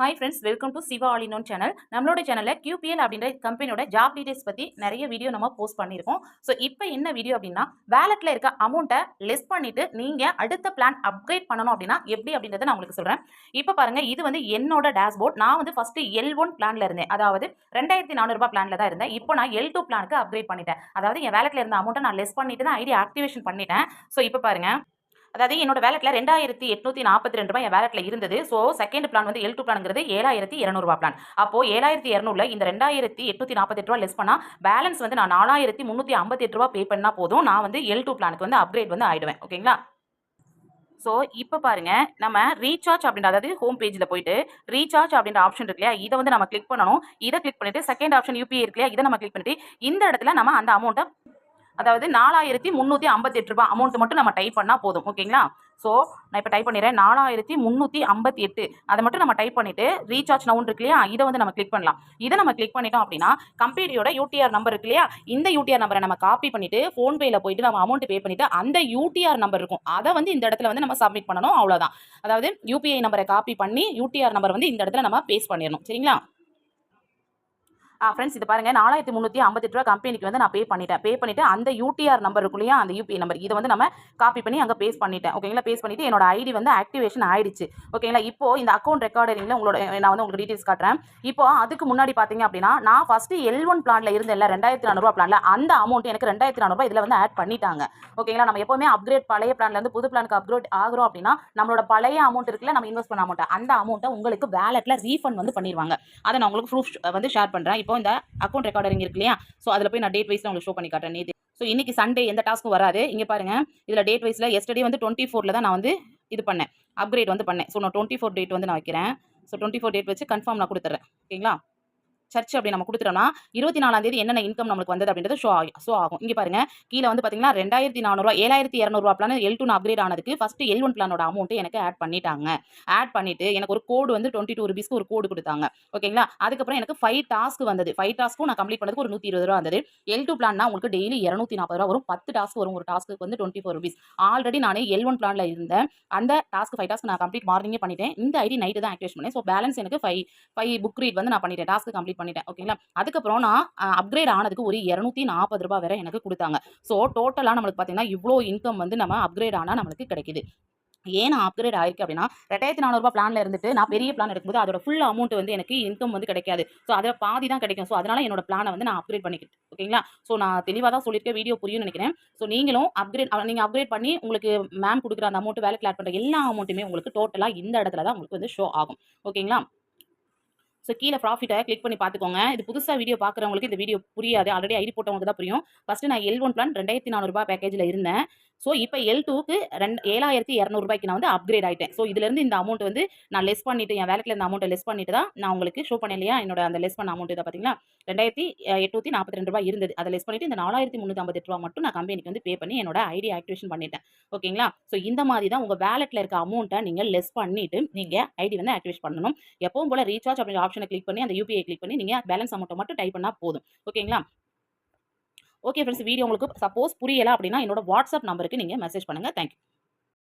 Hi friends welcome to Shiva all in one channel நம்மளோட சேனலில் கியூபிஎல் அப்படின்ற கம்பெனியோட ஜாப் டீடைல்ஸ் பற்றி நிறைய வீடியோ நம்ம போஸ்ட் பண்ணியிருக்கோம். ஸோ இப்போ என்ன வீடியோ அப்படின்னா வேலெட்டில் இருக்க அமௌண்ட்டை லெஸ் பண்ணிவிட்டு நீங்கள் அடுத்த பிளான் அப்கிரேட் பண்ணணும் அப்படின்னா எப்படி அப்படின்றத நான் உங்களுக்கு சொல்கிறேன் இப்போ பாருங்கள் இது வந்து என்னோட டேஷ்போர்ட் நான் வந்து ஃபஸ்ட்டு எல் ஒன் பிளானில் இருந்தேன். அதாவது ரெண்டாயிரத்தி நானூறுபா பிளானில் தான் இருந்தேன். இப்போ நான் எல் டூ பிளானுக்கு அப்கிரேட் பண்ணிட்டேன். அதாவது என் வேலெட்டில் இருந்த அமௌண்ட்டை நான் லெஸ் பண்ணிட்டு தான் ஐடி ஆக்டிவேஷன் பண்ணிட்டேன். ஸோ இப்போ பாருங்கள் அதாவது என்னோட வேலெட்டில் ரெண்டாயிரத்தி எட்நூற்றி நாற்பத்தி ரெண்டு ரூபாய் என் வேலெட்டில் இருந்தது. ஸோ செகண்ட் பிளான் வந்து எல் டூ பிளான்ங்கிறது ஏழாயிரத்தி இரநூறுவா பிளான் அப்போ ஏழாயிரத்தி இரநூறுல இந்த ரெண்டாயிரத்தி எட்நூற்றி நாற்பத்தெட்டு ரூபா லெஸ் பண்ணால் பேலன்ஸ் வந்து நான் நாலாயிரத்தி முந்நூற்றி ஐம்பத்தெட்டு ரூபா பே பண்ணால் போதும். நான் வந்து எல் டூ பிளானுக்கு வந்து அப்கிரேட் வந்து ஆகிடுவேன் ஓகேங்களா? ஸோ இப்போ பாருங்க நம்ம ரீசார்ஜ் அப்படின்ற அதாவது ஹோம் பேஜில் போயிட்டு ரீசார்ஜ் அப்படின்ற ஆப்ஷன் இருக்கு இல்லையா? இதை வந்து நம்ம கிளிக் பண்ணணும். இதை கிளிக் பண்ணிட்டு செகண்ட் ஆப்ஷன் யூபிஐ இருக்கு இல்லையா? இதை நம்ம கிளிக் பண்ணிட்டு இந்த இடத்துல நம்ம அந்த அமௌண்ட்டை அதாவது நாலாயிரத்தி முந்நூற்றி ஐம்பத்தெட்டு ரூபாய் அமௌண்ட் மட்டும் நம்ம டைப் பண்ணால் போதும். ஓகேங்களா ஸோ நான் இப்போ டைப் பண்ணிடுறேன். நாலாயிரத்தி முந்நூற்றி ஐம்பத்தி எட்டு. அதை மட்டும் நம்ம டைப் பண்ணிவிட்டு ரீசார்ஜ் நவுன் இருக்கு இல்லையா? இதை வந்து நம்ம கிளிக் பண்ணலாம். இதை நம்ம கிளிக் பண்ணிட்டோம் அப்படின்னா கம்பெனியோட யூடிஆர் நம்பர் இருக்கு இல்லையா? இந்த யூடிஆர் நம்பரை நம்ம காப்பி பண்ணிவிட்டு ஃபோன்பேயில் போயிட்டு நம்ம அமௌண்ட் பே பண்ணிவிட்டு அந்த யூடிஆர் நம்பர் இருக்கும். அதை வந்து இந்த இடத்துல வந்து நம்ம சப்மிட் பண்ணணும். அவ்வளோதான் அதாவது யூபிஐ நம்பரை காப்பி பண்ணி யூடிஆர் நம்பர் வந்து இந்த இடத்துல நம்ம பேஸ் பண்ணிடணும். சரிங்களா? ஃப்ரெண்ட்ஸ் இது பாருங்க. நாலாயிரத்தி முந்நூற்றி ஐம்பத்தெட்டு ரூபா கம்பெனிக்கு வந்து நான் பே பண்ணிட்டேன். பே பண்ணிவிட்டு அந்த யூடிஆர் நம்பர் இருக்கும் இல்லையா அந்த யூபிஐ நம்பர் இதை வந்து நம்ம காப்பி பண்ணி அங்கே பேஸ் பண்ணிட்டேன். ஓகேங்களா பேஸ் பண்ணிவிட்டு என்னோட ஐடி வந்து ஆக்டிவேஷன் ஆயிடுச்சு. ஓகேங்களா இப்போ இந்த அக்கௌண்ட் ரெக்கார்டிங்கில் உங்களோட நான் வந்து உங்களுக்கு டீட்டெயில்ஸ் காட்டுறேன். இப்போ அதுக்கு முன்னாடி பார்த்தீங்க அப்படின்னா நான் ஃபஸ்ட்டு எல் ஒன் பிளானில் இருந்தேன்ல ரெண்டாயிரத்தி நானூறுபா பிளானில் அந்த அமௌண்ட் எனக்கு ரெண்டாயிரத்தி நானூறுபா இதில் வந்து ஆட் பண்ணிட்டாங்க. ஓகேங்களா நம்ம எப்போவுமே அப்கிரேட் பழைய பிளான்லேருந்து புது பிளானுக்கு அப்கிரேட் ஆகிறோம் அப்படின்னா நம்மளோட பழைய அமௌண்ட் இருக்குல்ல நம்ம இன்வெஸ்ட் பண்ண அமௌண்ட் அந்த அமௌண்ட்டை உங்களுக்கு வேலெட்டில் ரீஃபண்ட் வந்து பண்ணிடுவாங்க அதை நான் உங்களுக்கு ப்ரூஃப் வந்து ஷேர் பண்ணுறேன் இப்போ இந்த அக்கௌண்ட் ரெக்கார்டரிங் இருக்கு இல்லையா? ஸோ அதில் போய் நான் டேட் வைஸில் உங்களுக்கு ஷோ பண்ணி காட்டுறேன். நேற்று ஸோ இன்னைக்கு சண்டே எந்த டாஸ்க்கும் வராது. இங்கே பாருங்க. இதில் டேட் வைஸில் எஸ்டர்டே வந்து டுவெண்ட்டி ஃபோரில் தான் நான் வந்து இது பண்ணேன். அப்கிரேட் வந்து பண்ணேன். ஸோ நான் டுவெண்ட்டி ஃபோர் டேட் வந்து நான் வைக்கிறேன். ஸோ டுவெண்ட்டி ஃபோர் டேட் வச்சு கன்ஃபார்ம் நான் கொடுத்துட்றேன் ஓகேங்களா? சர்ச் அப்படி நம்ம கொடுத்துட்டோம்னா இருபத்தி நாலாம் தேதி என்னென்ன இன்கம் நம்மளுக்கு வந்தது அப்படின்றது ஷோ ஆகும் ஷோ ஆகும். இங்கே பாருங்க கீழே வந்து பார்த்தீங்கன்னா ரெண்டாயிரத்தி நானூறுவா ஏழாயிரத்தி இரநூறுவா பிளான் எல் டூ அப்கிரேட் ஆனதுக்கு ஃபஸ்ட்டு எல் ஒன் பிளானோட அமௌண்ட் எனக்கு ஆட் பண்ணிட்டாங்க. ஆட் பண்ணிட்டு எனக்கு ஒரு கோடு வந்து டுவெண்ட்டி டூ ருபீஸ்க்கு ஒரு கோடு கொடுத்தாங்க. ஓகேங்களா அதுக்கப்புறம் எனக்கு ஃபைவ் டாஸ்க் வந்தது. ஃபைவ் டாஸ்க்கும் நான் கம்ப்ளீட் பண்ணதுக்கு ஒரு நூற்றி இருபது ரூபா வந்தது. எல் டூ பிளான்னா உங்களுக்கு டெய்லி இரநூத்தி நாற்பது ரூபா வரும். பத்து டாஸ்க் வரும். ஒரு டாஸ்க்கு வந்து டுவெண்ட்டி ஃபோர் ருபீஸ் ஆல்ரெடி நான் எல் ஒன் பிளானில் இருந்தேன். அந்த டாஸ்க் ஃபைவ் டாஸ்க் நான் கம்ப்ளீட் மார்னிங்கே பண்ணிட்டேன். இந்த ஐடி நைட்டு தான் ஆக்டிவேஷன் பண்ணேன். ஸோ பேலன்ஸ் எனக்கு ஃபைவ் ஃபைவ் புக் ரீட் வந்து நான் பண்ணிட்டேன். டாஸ்க் கம்ப்ளீட் பண்ணிட்டேன் ஓகேங்களா அதுக்கப்புறம் நான் அப்கிரேட் ஆனதுக்கு ஒரு இரநூத்தி நாற்பது ரூபாய் வரை எனக்கு கொடுத்தாங்க. ஸோ டோட்டலாக நம்மளுக்கு பார்த்தீங்கன்னா இவ்வளோ இன்கம் வந்து நம்ம அப்கிரேட் ஆனால் நம்மளுக்கு கிடைக்குது. ஏன் நான் அப்கிரேட் ஆயிருக்கு அப்படின்னா ரெண்டாயிரத்தி நானூறுபா பிளானில் இருந்துட்டு நான் பெரிய பிளான் எடுக்கும்போது அதோட ஃபுல் அமௌண்ட் வந்து எனக்கு இன்கம் வந்து கிடைக்காது. ஸோ அதில் பாதி தான் கிடைக்கும். ஸோ அதனால என்னோட பிளானை வந்து நான் அப்கிரேட் பண்ணிக்கிட்டு ஓகேங்களா ஸோ நான் தெளிவாக தான் சொல்லியிருக்கேன் வீடியோ புரியும்னு நினைக்கிறேன். ஸோ நீங்களும் அப்கிரேட் நீங்கள் அப்கிரேட் பண்ணி உங்களுக்கு மேம் கொடுக்குற அந்த அமௌண்ட் வேலை ஆட் பண்ணுற எல்லா அமௌண்ட்டுமே உங்களுக்கு டோட்டலாக இந்த இடத்துல தான் உங்களுக்கு வந்து ஷோ ஆகும் ஓகேங்களா ஸோ கீழே ப்ராஃபிட்டை கிளிக் பண்ணி பார்த்துக்கோங்க. இது புதுசாக வீடியோ பார்க்குறவங்களுக்கு இந்த வீடியோ புரியாது. ஆல்ரெடி ஐடி போட்டவங்களுக்கு தான் புரியும். ஃபஸ்ட்டு நான் எல் ஒன் பிளான் ரெண்டாயிரத்தி நானூறுபா பேக்கேஜில் இருந்தேன். ஸோ இப்போ எல் டூக்கு ரெண்டு ஏழாயிரத்தி இரநூறுபாய்க்கு நான் வந்து அப்கிரேட் ஆகிட்டேன் ஸோ இதுலேருந்து இந்த அமௌண்ட் வந்து நான் லெஸ் பண்ணிவிட்டு என் வேலைக்கில் இந்த அமௌண்ட்டை லெஸ் பண்ணிட்டு தான் நான் உங்களுக்கு ஷோ பண்ண இல்லையா? என்னோட அந்த லெஸ் பண்ண அமௌண்ட் இதை பார்த்தீங்கன்னா ரெண்டாயிரத்தி எட்நூற்றி நாற்பத்தி ரெண்டு ரூபாய் இருந்தது. அதை லெஸ் பண்ணிவிட்டு இந்த நாலாயிரத்தி முந்நூற்றி ஐம்பத்தெட்டு ரூபா மட்டும் நான் கம்பெனிக்கு வந்து பே பண்ணி என்னோட ஐடி ஆக்டிவேஷன் பண்ணிட்டேன். ஓகேங்களா? ஸோ இந்த மாதிரி தான் உங்கள் வேலெட்டில் இருக்க அமௌண்ட்டை நீங்கள் லெஸ் பண்ணிவிட்டு நீங்கள் ஐடி வந்து ஆக்டிவேட் பண்ணணும். எப்பவும் போல் ரீசார்ஜ் அப்படின்ற ஆப்ஷனை கிளிக் பண்ணி அந்த யூபிஐ கிளிக் பண்ணி நீங்கள் பேலன்ஸ் அமௌண்ட்டை மட்டும் டைப் பண்ணால் போதும். ஓகேங்களா? ஓகே ஃப்ரெண்ட்ஸ் வீடியோ உங்களுக்கு சப்போஸ் புரியலை அப்படின்னா என்னோட வாட்ஸ்அப் நம்பருக்கு நீங்கள் மெசேஜ் பண்ணுங்கள் தேங்க்யூ